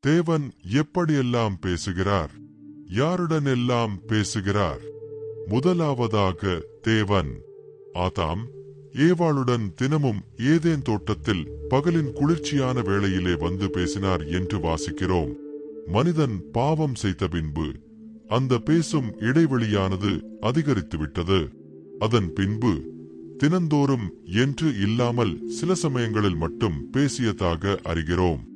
தேவன் எப்படியெல்லாம் பேசுகிறார்? யாருடனெல்லாம் பேசுகிறார்? முதலாவதாக தேவன். ஆதாம் ஏவாளுடன் தினமும் ஏதேன் தோட்டத்தில் பகலின் குளிர்ச்சியான வேளையிலே வந்து பேசினார் என்று வாசிக்கிறோம். மனிதன் பாவம் செய்த பின்பு அந்த பேசும் இடைவெளியானது அதிகரித்துவிட்டது. அதன் பின்பு தினந்தோறும் என்று இல்லாமல் சில சமயங்களில் மட்டும் பேசியதாக அறிகிறோம்.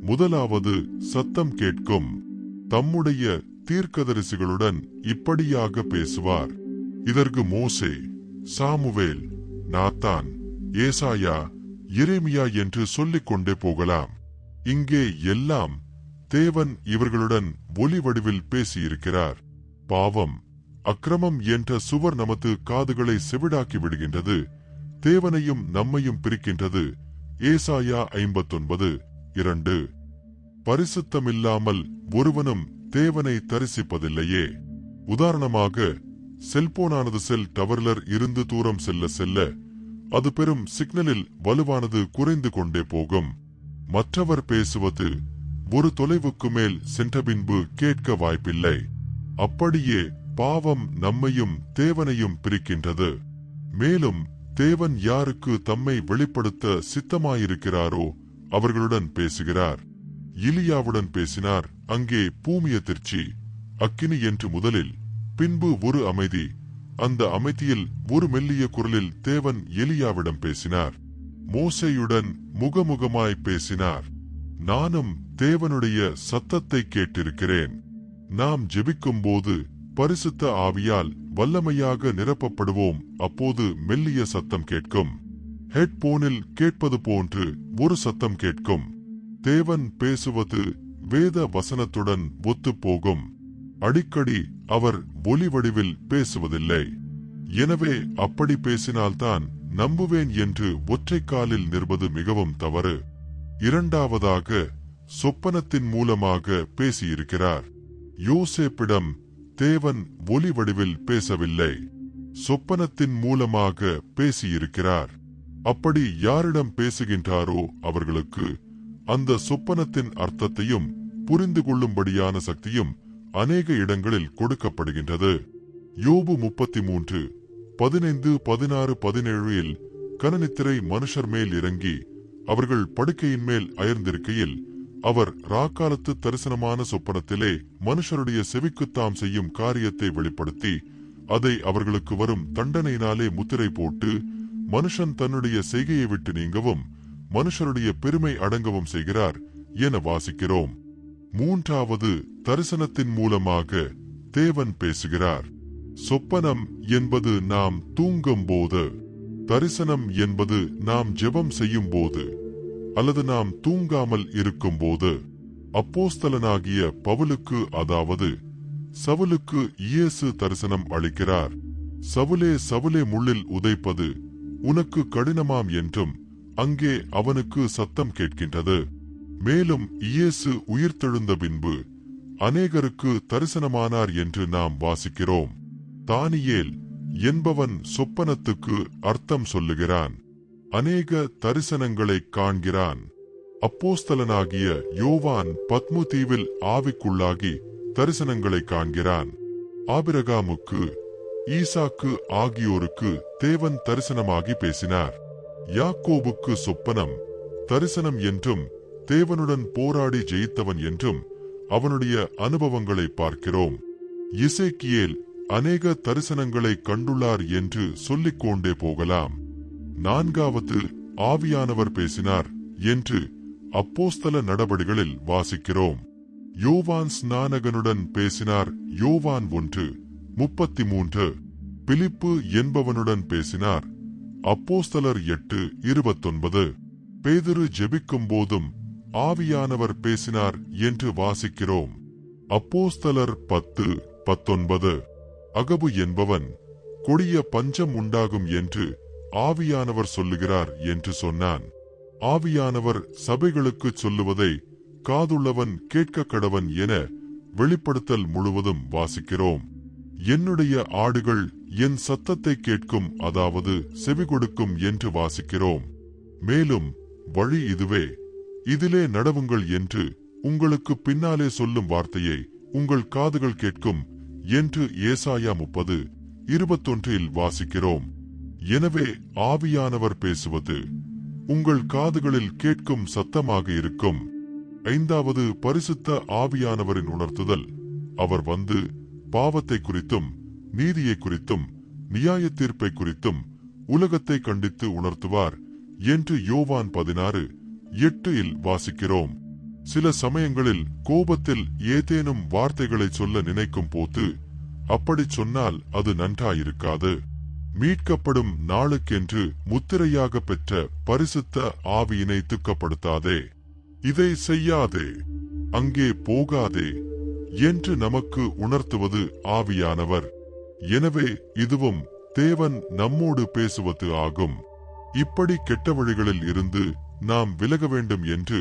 முதலாவது சத்தம் கேட்கும். தம்முடைய தீர்க்கதரிசிகளுடன் இப்படியாக பேசுவார். இதற்கு மோசே சாமுவேல் நாத்தான் ஏசாயா எரேமியா என்று சொல்லிக் கொண்டே போகலாம். இங்கே எல்லாம் தேவன் இவர்களுடன் ஒலி வடிவில் பேசியிருக்கிறார். பாவம் அக்கிரமம் என்ற சுவர் நமது காதுகளை செவிடாக்கி விடுகின்றது. தேவனையும் நம்மையும் பிரிக்கின்றது. ஏசாயா ஐம்பத்தொன்பது இரண்டு. பரிசுத்தமில்லாமல் ஒருவனும் தேவனை தரிசிப்பதில்லையே. உதாரணமாக செல்போனானது செல் டவர்லர் இருந்து தூரம் செல்ல செல்ல அது பெரும் சிக்னலில் வலுவானது குறைந்து கொண்டே போகும். மற்றவர் பேசுவது ஒரு தொலைவுக்கு மேல் சென்ற பின்பு கேட்க வாய்ப்பில்லை. அப்படியே பாவம் நம்மையும் தேவனையும் பிரிக்கின்றது. மேலும் தேவன் யாருக்கு தம்மை வெளிப்படுத்த சித்தமாயிருக்கிறாரோ அவர்களுடன் பேசுகிறார். இலியாவுடன் பேசினார். அங்கே பூமி அதிர்ச்சி அக்கினி என்று முதலில் பின்பு ஒரு அமைதி. அந்த அமைதியில் ஒரு மெல்லிய குரலில் தேவன் எலியாவிடம் பேசினார். மோசையுடன் முகமுகமாய் பேசினார். நானும் தேவனுடைய சத்தத்தை கேட்டிருக்கிறேன். நாம் ஜெபிக்கும் போது பரிசுத்த ஆவியால் வல்லமையாக நிரப்பப்படுவோம். அப்போது மெல்லிய சத்தம் கேட்கும். ஹெட்போனில் கேட்பது போன்று ஒரு சத்தம் கேட்கும். தேவன் பேசுவது வேத வசனத்துடன் ஒத்துப்போகும். அடிக்கடி அவர் ஒலி வடிவில் பேசுவதில்லை. எனவே அப்படி பேசினால்தான் நம்புவேன் என்று ஒற்றை காலில் நிற்பது மிகவும் தவறு. இரண்டாவதாக சொப்பனத்தின் மூலமாக பேசியிருக்கிறார். யோசேப்பிடம் தேவன் ஒலி வடிவில் பேசவில்லை. சொப்பனத்தின் மூலமாக பேசியிருக்கிறார். அப்படி யாரிடம் பேசுகின்றாரோ அவர்களுக்கு அந்த சொப்பனத்தின் அர்த்தத்தையும் புரிந்து கொள்ளும்படியான சக்தியும் அநேக இடங்களில் கொடுக்கப்படுகின்றது. யோபு முப்பத்தி மூன்று பதினைந்து பதினாறு பதினேழில் கனநித்திரை மனுஷர் மேல் இறங்கி அவர்கள் படுக்கையின் மேல் அயர்ந்திருக்கையில் அவர் ராக்காலத்து தரிசனமான சொப்பனத்திலே மனுஷருடைய செவிக்குத்தாம் செய்யும் காரியத்தை வெளிப்படுத்தி அதை அவர்களுக்கு வரும் தண்டனையினாலே முத்திரை போட்டு மனுஷன் தன்னுடைய செய்கையை விட்டு நீங்கவும் மனுஷருடைய பெருமை அடங்கவும் செய்கிறார் என வாசிக்கிறோம். மூன்றாவது தரிசனத்தின் மூலமாக தேவன் பேசுகிறார். சொப்பனம் என்பது நாம் தூங்கும் போது தரிசனம் என்பது நாம் ஜெபம் செய்யும் போது அல்லது நாம் தூங்காமல் இருக்கும் போது அப்போஸ்தலனாகிய பவுலுக்கு அதாவது சவுலுக்கு இயேசு தரிசனம் அளிக்கிறார். சவுலே சவுலே முள்ளில் உதைப்பது உனக்கு கடினமாம் என்றும் அங்கே அவனுக்கு சத்தம் கேட்கின்றது. மேலும் இயேசு உயிர்த்தெழுந்த பின்பு அநேகருக்கு தரிசனமானார் என்று நாம் வாசிக்கிறோம். தானியேல் என்பவன் சொப்பனத்துக்கு அர்த்தம் சொல்லுகிறான். அநேக தரிசனங்களை காண்கிறான். அப்போஸ்தலனாகிய யோவான் பத்மு தீவில் ஆவிக்குள்ளாகி தரிசனங்களை காண்கிறான். ஆபிரகாமுக்கு ஈசாக்கு ஆகியோருக்கு தேவன் தரிசனமாகி பேசினார். யாக்கோபுக்கு சொப்பனம் தரிசனம் என்றும் தேவனுடன் போராடி ஜெயித்தவன் என்றும் அவனுடைய அனுபவங்களை பார்க்கிறோம். இசைக்கியேல் அநேக தரிசனங்களை கண்டுள்ளார் என்று சொல்லிக் கொண்டே போகலாம். நான்காவது ஆவியானவர் பேசினார் என்று அப்போஸ்தல நடபடிகளில் வாசிக்கிறோம். யோவான் ஸ்நானகனுடன் பேசினார் யோவான் ஒன்று. முப்பத்தி மூன்று பிலிப்பு என்பவனுடன் பேசினார். அப்போஸ்தலர் எட்டு இருபத்தொன்பது. பேதுரு ஜெபிக்கும் போதும் ஆவியானவர் பேசினார் என்று வாசிக்கிறோம். அப்போஸ்தலர் பத்து பத்தொன்பது. அகபு என்பவன் கொடிய பஞ்சம் உண்டாகும் என்று ஆவியானவர் சொல்லுகிறார் என்று சொன்னான். ஆவியானவர் சபைகளுக்கு சொல்லுவதை காதுள்ளவன் கேட்க கடவன் என வெளிப்படுத்தல் முழுவதும் வாசிக்கிறோம். என்னுடைய ஆடுகள் என் சத்தத்தை கேட்கும் அதாவது செவி கொடுக்கும் என்று வாசிக்கிறோம். மேலும் வழி இதுவே. இதிலே நடவுங்கள் என்று உங்களுக்கு பின்னாலே சொல்லும் வார்த்தையை உங்கள் காதுகள் கேட்கும் என்று ஏசாயா முப்பது இருபத்தொன்றில் வாசிக்கிறோம். எனவே ஆவியானவர் பேசுவது உங்கள் காதுகளில் கேட்கும் சத்தமாக இருக்கும். ஐந்தாவது பரிசுத்த ஆவியானவரின் உணர்த்துதல். அவர் வந்து பாவத்தை குறித்தும் நீதியை குறித்தும் நியாய தீர்ப்பை குறித்தும் உலகத்தை கண்டித்து உணர்த்துவார் என்று யோவான் பதினாறு எட்டு இல் வாசிக்கிறோம். சில சமயங்களில் கோபத்தில் ஏதேனும் வார்த்தைகளை சொல்ல நினைக்கும் போது அப்படி சொன்னால் அது நன்றாயிருக்காது. மீட்கப்படும் நாளுக்கென்று முத்திரையாக பெற்ற பரிசுத்த ஆவியினை துக்கப்படுத்தாதே. இதை செய்யாதே. அங்கே போகாதே. என்று நமக்கு உணர்த்துவது ஆவியானவர். எனவே இதுவும் தேவன் நம்மோடு பேசுவது ஆகும். இப்படி கெட்ட வழிகளில் இருந்து நாம் விலக வேண்டும் என்று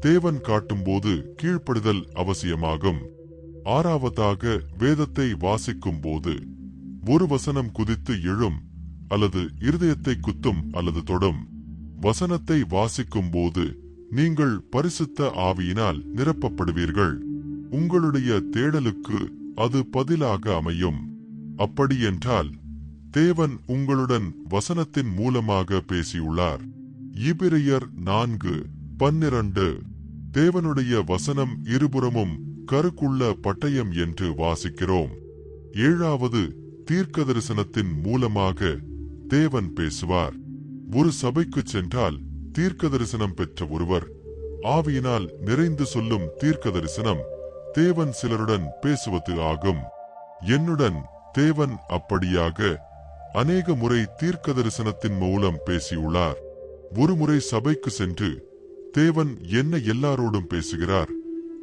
தேவன் காட்டும்போது கீழ்ப்படுதல் அவசியமாகும். ஆறாவதாக வேதத்தை வாசிக்கும் போது ஒரு வசனம் குதித்து எழும் அல்லது இருதயத்தை குத்தும் அல்லது தொடும். வசனத்தை வாசிக்கும் போது நீங்கள் பரிசுத்த ஆவியினால் நிரப்பப்படுவீர்கள். உங்களுடைய தேடலுக்கு அது பதிலாக அமையும். அப்படியென்றால் தேவன் உங்களுடன் வசனத்தின் மூலமாக பேசியுள்ளார். இபிரியர் நான்கு பன்னிரண்டு. தேவனுடைய வசனம் இருபுறமும் கருக்குள்ள பட்டயம் என்று வாசிக்கிறோம். ஏழாவது தீர்க்க தரிசனத்தின் மூலமாக தேவன் பேசுவார். ஒரு சபைக்கு சென்றால் தீர்க்க தரிசனம் பெற்ற ஒருவர். ஆவியினால் நிறைந்து சொல்லும் தீர்க்க தரிசனம் தேவன் சிலருடன் பேசுவது ஆகும் என்னுடன் தேவன் அப்படியாக அநேக முறை தீர்க்க தரிசனத்தின் மூலம் பேசியுள்ளார். ஒருமுறை சபைக்கு சென்று தேவன் என்ன எல்லாரோடும் பேசுகிறார்.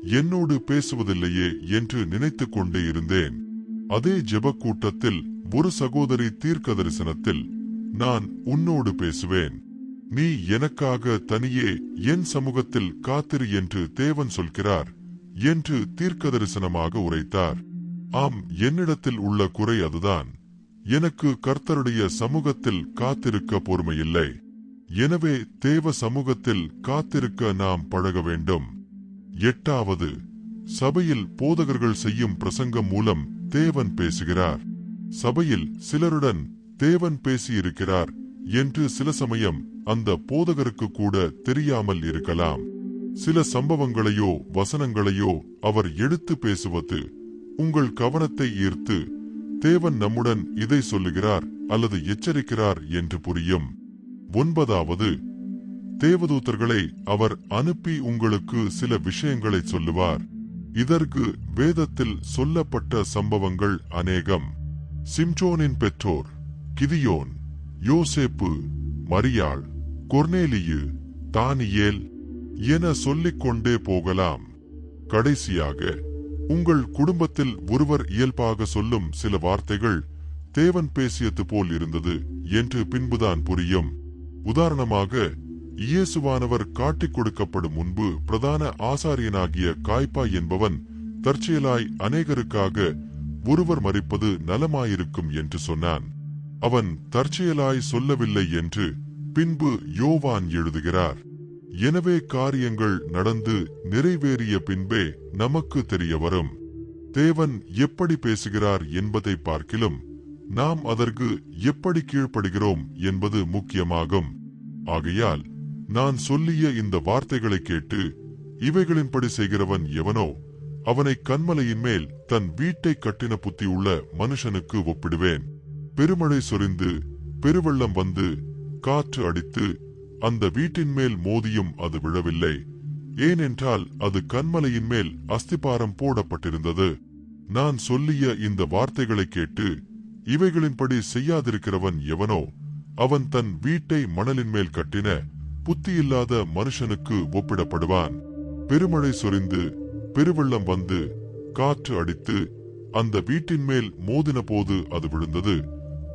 என்னோடு பேசுவதில்லையே என்று நினைத்துக் கொண்டே இருந்தேன். அதே ஜெப கூட்டத்தில் ஒரு சகோதரி தீர்க்க தரிசனத்தில் நான் உன்னோடு பேசுவேன். நீ எனக்காக தனியே என் சமூகத்தில் காத்திரு என்று தேவன் சொல்கிறார். என்று தீர்க்க தரிசனமாக உரைத்தார். ஆம் என்னிடத்தில் உள்ள குறை அதுதான். எனக்கு கர்த்தருடைய சமூகத்தில் காத்திருக்க பொறுமையில்லை. எனவே தேவ சமூகத்தில் காத்திருக்க நாம் பழக வேண்டும். எட்டாவது சபையில் போதகர்கள் செய்யும் பிரசங்கம் மூலம் தேவன் பேசுகிறார். சபையில் சிலருடன் தேவன் பேசியிருக்கிறார் என்று சில சமயம் அந்த போதகருக்கு கூட தெரியாமல் இருக்கலாம். சில சம்பவங்களையோ வசனங்களையோ அவர் எடுத்து பேசுவது உங்கள் கவனத்தை ஈர்த்து தேவன் நம்முடன் இதை சொல்லுகிறார் அல்லது எச்சரிக்கிறார் என்று புரியும். ஒன்பதாவது தேவதூதர்களை அவர் அனுப்பி உங்களுக்கு சில விஷயங்களை சொல்லுவார். இதற்கு வேதத்தில் சொல்லப்பட்ட சம்பவங்கள் அநேகம். சிம்சோனின் பெற்றோர் கிதியோன் யோசேப்பு மரியாள் கொர்னேலியு தானியேல் என சொல்லிக் கொண்டே போகலாம். கடைசியாக உங்கள் குடும்பத்தில் ஒருவர் இயல்பாக சொல்லும் சில வார்த்தைகள் தேவன் பேசியது போல் இருந்தது என்று பின்புதான் புரியும். உதாரணமாக இயேசுவானவர் காட்டிக் கொடுக்கப்படும் முன்பு பிரதான ஆசாரியனாகிய காய்பா என்பவன் தற்செயலாய் அநேகருக்காக ஒருவர் மறிப்பது நலமாயிருக்கும் என்று சொன்னான். அவன் தற்செயலாய் சொல்லவில்லை என்று பின்பு யோவான் எழுதுகிறார். எனவே காரியங்கள் நடந்து நிறைவேறிய பின்பே நமக்கு தெரிய வரும். தேவன் எப்படி பேசுகிறார் என்பதை பார்க்கிலும் நாம் அதற்கு எப்படி கீழ்ப்படுகிறோம் என்பது முக்கியமாகும். ஆகையால் நான் சொல்லிய இந்த வார்த்தைகளை கேட்டு இவைகளின்படி செய்கிறவன் எவனோ அவனை கண்மலையின் மேல் தன் வீட்டை கட்டின புத்தியுள்ள மனுஷனுக்கு ஒப்பிடுவேன். பெருமழை சொரிந்து பெருவெள்ளம் வந்து காற்று அடித்து அந்த வீட்டின் மேல் மோதியும் அது விழவில்லை. ஏனென்றால் அது கண்மலையின் மேல் அஸ்திபாரம் போடப்பட்டிருந்தது. நான் சொல்லிய இந்த வார்த்தைகளை கேட்டு இவைகளின்படி செய்யாதிருக்கிறவன் எவனோ அவன் தன் வீட்டை மணலின் மேல் கட்டின புத்தியில்லாத மனுஷனுக்கு ஒப்பிடப்படுவான். பெருமழை சொரிந்து பெருவெள்ளம் வந்து காற்று அடித்து அந்த வீட்டின் மேல் மோதின போது அது விழுந்தது.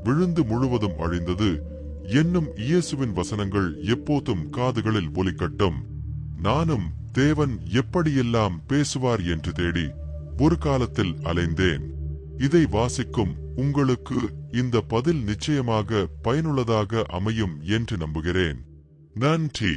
விழுந்து முழுவதும் அழிந்தது. என்னும் இயேசுவின் வசனங்கள் எப்போதும் காதுகளில் ஒலிக்கட்டும். நானும் தேவன் எப்படியெல்லாம் பேசுவார் என்று தேடி ஒரு காலத்தில் அலைந்தேன். இதை வாசிக்கும் உங்களுக்கு இந்த பதில் நிச்சயமாக பயனுள்ளதாக அமையும் என்று நம்புகிறேன். நன்றி.